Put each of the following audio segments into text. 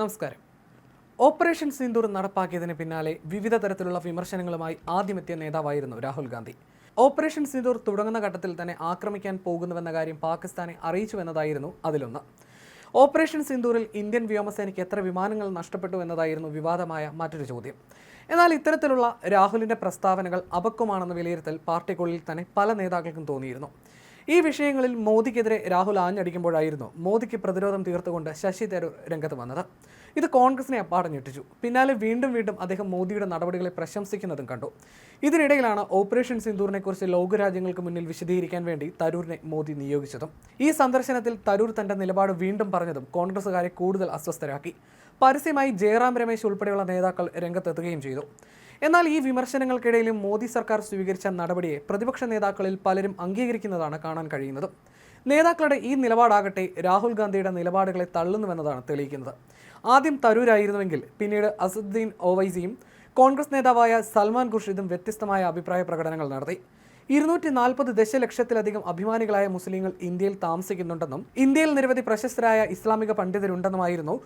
നമസ്കാരം. ഓപ്പറേഷൻ സിന്ദൂർ നടപ്പാക്കിയതിന് പിന്നാലെ വിവിധ തരത്തിലുള്ള വിമർശനങ്ങളുമായി ആദ്യമെത്തിയ നേതാവായിരുന്നു രാഹുൽ ഗാന്ധി. ഓപ്പറേഷൻ സിന്ദൂർ തുടങ്ങുന്ന ഘട്ടത്തിൽ തന്നെ ആക്രമിക്കാൻ പോകുന്നുവെന്ന കാര്യം പാകിസ്ഥാനെ അറിയിച്ചുവെന്നതായിരുന്നു അതിലൊന്ന്. ഓപ്പറേഷൻ സിന്ദൂറിൽ ഇന്ത്യൻ വ്യോമസേനയ്ക്ക് എത്ര വിമാനങ്ങൾ നഷ്ടപ്പെട്ടു എന്നതായിരുന്നു വിവാദമായ മറ്റൊരു ചോദ്യം. എന്നാൽ ഇത്തരത്തിലുള്ള രാഹുലിന്റെ പ്രസ്താവനകൾ അപക്വമാണെന്ന വിലയിരുത്തൽ പാർട്ടിക്കുള്ളിൽ തന്നെ പല നേതാക്കൾക്കും തോന്നിയിരുന്നു. ഈ വിഷയങ്ങളിൽ മോദിക്കെതിരെ രാഹുൽ ആഞ്ഞടിക്കുമ്പോഴായിരുന്നു മോദിക്ക് പ്രതിരോധം തീർത്തുകൊണ്ട് ശശി തരൂർ രംഗത്ത് വന്നത്. ഇത് കോൺഗ്രസിനെ അപ്പാടെ ഞെട്ടിച്ചു പിന്നാലെ വീണ്ടും വീണ്ടും അദ്ദേഹം മോദിയുടെ നടപടികളെ പ്രശംസിക്കുന്നതും കണ്ടു. ഇതിനിടയിലാണ് ഓപ്പറേഷൻ സിന്ദൂറിനെക്കുറിച്ച് ലോകരാജ്യങ്ങൾക്ക് മുന്നിൽ വിശദീകരിക്കാൻ വേണ്ടി തരൂരിനെ മോദി നിയോഗിച്ചതും ഈ സന്ദർശനത്തിൽ തരൂർ തന്റെ നിലപാട് വീണ്ടും പറഞ്ഞതും കോൺഗ്രസുകാരെ കൂടുതൽ അസ്വസ്ഥരാക്കി. പരസ്യമായി ജയറാം രമേശ് ഉൾപ്പെടെയുള്ള നേതാക്കൾ രംഗത്തെത്തുകയും ചെയ്തു. എന്നാൽ ഈ വിമർശനങ്ങൾക്കിടയിലും മോദി സർക്കാർ സ്വീകരിച്ച നടപടിയെ പ്രതിപക്ഷ നേതാക്കളിൽ പലരും അംഗീകരിക്കുന്നതാണ് കാണാൻ കഴിയുന്നത്. നേതാക്കളുടെ ഈ നിലപാടാകട്ടെ രാഹുൽ ഗാന്ധിയുടെ നിലപാടുകളെ തള്ളുന്നുവെന്നതാണ് തെളിയിക്കുന്നത്. ആദ്യം തരൂരായിരുന്നുവെങ്കിൽ പിന്നീട് അസദുദ്ദീൻ ഒവൈസിയും കോൺഗ്രസ് നേതാവായ സൽമാൻ ഖുർഷിദും വ്യത്യസ്തമായ അഭിപ്രായ പ്രകടനങ്ങൾ നടത്തി. ഇരുന്നൂറ്റി നാൽപ്പത് ദശലക്ഷത്തിലധികം അഭിമാനികളായ മുസ്ലിങ്ങൾ ഇന്ത്യയിൽ താമസിക്കുന്നുണ്ടെന്നും ഇന്ത്യയിൽ നിരവധി പ്രശസ്തരായ ഇസ്ലാമിക പണ്ഡിതരുണ്ടെന്നുമായിരുന്നു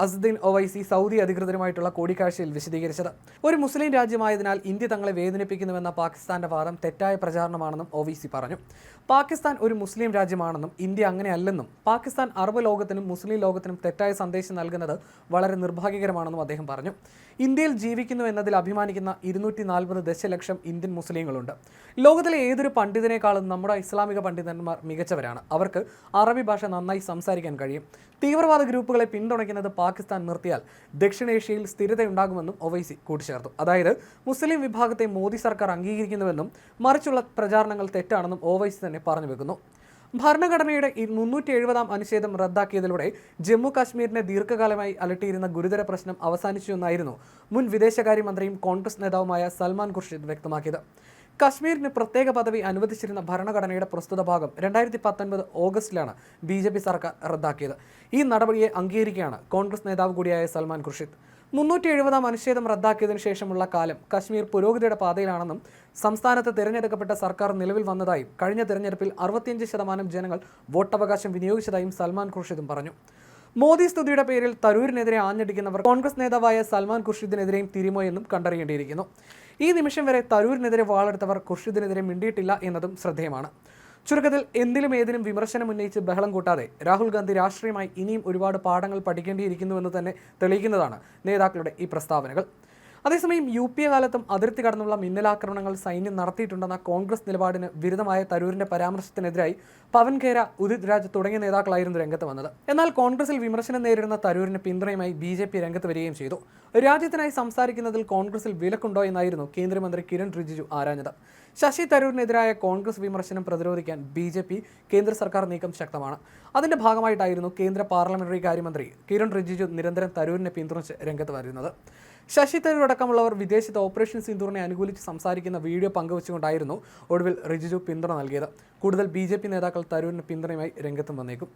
അസുദ്ദീൻ ഒവൈസി സൗദി അധികൃതരുമായിട്ടുള്ള കൂടിക്കാഴ്ചയിൽ വിശദീകരിച്ചത്. ഒരു മുസ്ലിം രാജ്യമായതിനാൽ ഇന്ത്യ തങ്ങളെ വേദനിപ്പിക്കുന്നുവെന്ന പാകിസ്ഥാന്റെ വാദം തെറ്റായ പ്രചാരണമാണെന്നും ഒവൈസി പറഞ്ഞു. പാകിസ്ഥാൻ ഒരു മുസ്ലിം രാജ്യമാണെന്നും ഇന്ത്യ അങ്ങനെയല്ലെന്നും പാകിസ്ഥാൻ അറബ് ലോകത്തിനും മുസ്ലിം ലോകത്തിനും തെറ്റായ സന്ദേശം നൽകുന്നത് വളരെ നിർഭാഗ്യകരമാണെന്നും അദ്ദേഹം പറഞ്ഞു. ഇന്ത്യയിൽ ജീവിക്കുന്നു എന്നതിൽ അഭിമാനിക്കുന്ന ഇരുന്നൂറ്റി നാൽപ്പത് ദശലക്ഷം ഇന്ത്യൻ മുസ്ലിങ്ങളുണ്ട്. ലോകത്തിലെ ഏതൊരു പണ്ഡിതനേക്കാളും നമ്മുടെ ഇസ്ലാമിക പണ്ഡിതന്മാർ മികച്ചവരാണ്. അവർക്ക് അറബി ഭാഷ നന്നായി സംസാരിക്കാൻ കഴിയും. തീവ്രവാദ ഗ്രൂപ്പുകളെ പിന്തുണയ്ക്കുന്നത് നിർത്തിയാൽ ദക്ഷിണേഷ്യയിൽ സ്ഥിരതയുണ്ടാകുമെന്നും ഒവൈസി കൂട്ടിച്ചേർത്തു. അതായത് മുസ്ലിം വിഭാഗത്തെ മോദി സർക്കാർ അംഗീകരിക്കുന്നുവെന്നും മറിച്ചുള്ള പ്രചാരണങ്ങൾ തെറ്റാണെന്നും ഒവൈസി തന്നെ പറഞ്ഞു വെക്കുന്നു. ഭരണഘടനയുടെ മുന്നൂറ്റി എഴുപതാം അനുച്ഛേദം റദ്ദാക്കിയതിലൂടെ ജമ്മു കാശ്മീരിനെ ദീർഘകാലമായി അലട്ടിയിരുന്ന ഗുരുതര പ്രശ്നം അവസാനിച്ചു എന്നായിരുന്നു മുൻ വിദേശകാര്യമന്ത്രിയും കോൺഗ്രസ് നേതാവുമായ സൽമാൻ ഖുർഷിദ് വ്യക്തമാക്കിയത്. കശ്മീരിന് പ്രത്യേക പദവി അനുവദിച്ചിരുന്ന ഭരണഘടനയുടെ പ്രസ്തുത ഭാഗം രണ്ടായിരത്തി പത്തൊൻപത് ഓഗസ്റ്റിലാണ് ബി ജെ പി സർക്കാർ റദ്ദാക്കിയത്. ഈ നടപടിയെ അംഗീകരിക്കുകയാണ് കോൺഗ്രസ് നേതാവ് കൂടിയായ സൽമാൻ ഖുർഷിദ്. മുന്നൂറ്റി എഴുപതാം അനുച്ഛേദം റദ്ദാക്കിയതിനു ശേഷമുള്ള കാലം കശ്മീർ പുരോഗതിയുടെ പാതയിലാണെന്നും സംസ്ഥാനത്ത് തിരഞ്ഞെടുക്കപ്പെട്ട സർക്കാർ നിലവിൽ വന്നതായും കഴിഞ്ഞ തിരഞ്ഞെടുപ്പിൽ അറുപത്തിയഞ്ച് ശതമാനം ജനങ്ങൾ വോട്ടവകാശം വിനിയോഗിച്ചതായും സൽമാൻ ഖുർഷിദും പറഞ്ഞു. മോദി സ്തുതിയുടെ പേരിൽ തരൂരിനെതിരെ ആഞ്ഞടിക്കുന്നവർ കോൺഗ്രസ് നേതാവായ സൽമാൻ ഖുർഷിദിനെതിരെയും തിരുമോ എന്നും കണ്ടറിയേണ്ടിയിരിക്കുന്നു. ഈ നിമിഷം വരെ തരൂരിനെതിരെ വാളെടുത്തവർ ഖുർഷിദിനെതിരെ മിണ്ടിയിട്ടില്ല എന്നതും ശ്രദ്ധേയമാണ്. ചുരുക്കത്തിൽ എന്തിലും ഏതിനും വിമർശനം ഉന്നയിച്ച് ബഹളം കൂട്ടാതെ രാഹുൽ ഗാന്ധി രാഷ്ട്രീയമായി ഇനിയും ഒരുപാട് പാഠങ്ങൾ പഠിക്കേണ്ടിയിരിക്കുന്നുവെന്ന് തന്നെ തെളിയിക്കുന്നതാണ് നേതാക്കളുടെ ഈ പ്രസ്താവനകൾ. അതേസമയം യു പി എ കാലത്തും അതിർത്തി കടന്നുള്ള മിന്നലാക്രമണങ്ങൾ സൈന്യം നടത്തിയിട്ടുണ്ടെന്ന കോൺഗ്രസ് നിലപാടിന് വിരുദ്ധമായ തരൂരിന്റെ പരാമർശത്തിനെതിരായി പവൻ ഖേര ഉദിത് രാജ് തുടങ്ങിയ നേതാക്കളായിരുന്നു രംഗത്ത് വന്നത്. എന്നാൽ കോൺഗ്രസിൽ വിമർശനം നേരിടുന്ന തരൂരിന് പിന്തുണയുമായി ബി ജെ പി രംഗത്ത് വരികയും ചെയ്തു. രാജ്യത്തിനായി സംസാരിക്കുന്നതിൽ കോൺഗ്രസിൽ വിലക്കുണ്ടോ എന്നായിരുന്നു കേന്ദ്രമന്ത്രി കിരൺ റിജിജു ആരാഞ്ഞത്. ശശി തരൂരിനെതിരായ കോൺഗ്രസ് വിമർശനം പ്രതിരോധിക്കാൻ ബി ജെ പി കേന്ദ്ര സർക്കാർ നീക്കം ശക്തമാണ്. അതിന്റെ ഭാഗമായിട്ടായിരുന്നു കേന്ദ്ര പാർലമെന്ററി കാര്യമന്ത്രി കിരൺ റിജിജു നിരന്തരം തരൂരിനെ പിന്തുണച്ച് രംഗത്ത് വരുന്നത്. ശശി തരൂർ അടക്കമുള്ളവർ വിദേശത്ത് ഓപ്പറേഷൻ സിന്ദൂറിനെ അനുകൂലിച്ച് സംസാരിക്കുന്ന വീഡിയോ പങ്കുവച്ചുകൊണ്ടായിരുന്നു ഒടുവിൽ റിജിജു പിന്തുണ നൽകിയത്. കൂടുതൽ ബി നേതാക്കൾ തരൂരിന് പിന്തുണയുമായി രംഗത്തും വന്നേക്കും.